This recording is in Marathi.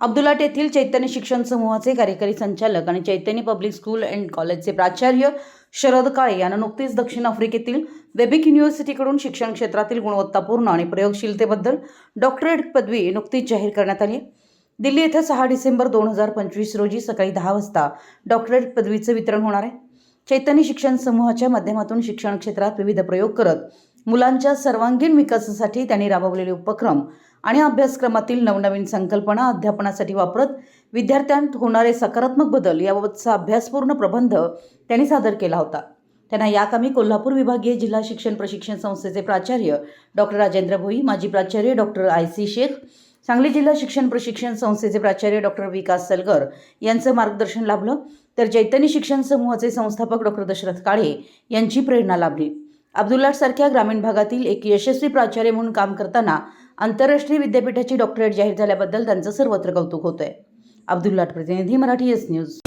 अब्दुलाट येथील चैतन्य शिक्षण समूहाचे कार्यकारी संचालक आणि चैतन्य पब्लिक स्कूल अँड कॉलेजचे प्राचार्य शरद काळे यांना नुकतीच दक्षिण आफ्रिकेतील वेबिक युनिव्हर्सिटीकडून शिक्षण क्षेत्रातील गुणवत्तापूर्ण आणि प्रयोगशीलतेबद्दल डॉक्टरेट पदवी नुकतीच जाहीर करण्यात आली दिल्ली येथे सहा डिसेंबर दोन हजार पंचवीस रोजी सकाळी दहा वाजता डॉक्टरेट पदवीचं वितरण होणार आहे. चैतन्य शिक्षण समूहाच्या माध्यमातून शिक्षण क्षेत्रात विविध प्रयोग करत मुलांच्या सर्वांगीण विकासासाठी त्यांनी राबवलेले उपक्रम आणि अभ्यासक्रमातील नवनवीन संकल्पना अध्यापनासाठी वापरत विद्यार्थ्यांत होणारे सकारात्मक बदल याबाबतचा अभ्यासपूर्ण प्रबंध त्यांनी सादर केला होता. त्यांना या कामी कोल्हापूर विभागीय जिल्हा शिक्षण प्रशिक्षण संस्थेचे प्राचार्य डॉक्टर राजेंद्र भोई माजी प्राचार्य doctor I. C. Shaikh Sangli जिल्हा शिक्षण प्रशिक्षण संस्थेचे प्राचार्य डॉक्टर विकास सलगर यांचं मार्गदर्शन लाभलं. तर चैतन्य शिक्षण समूहाचे संस्थापक डॉक्टर दशरथ काळे यांची प्रेरणा लाभली. अब्दुल्लासारख्या ग्रामीण भागातील एक यशस्वी प्राचार्य म्हणून काम करताना आंतरराष्ट्रीय विद्यापीठाची डॉक्टरेट जाहीर झाल्याबद्दल त्यांचं सर्वत्र कौतुक होतंय. अब्दुल्लाट प्रतिनिधी मराठी एस न्यूज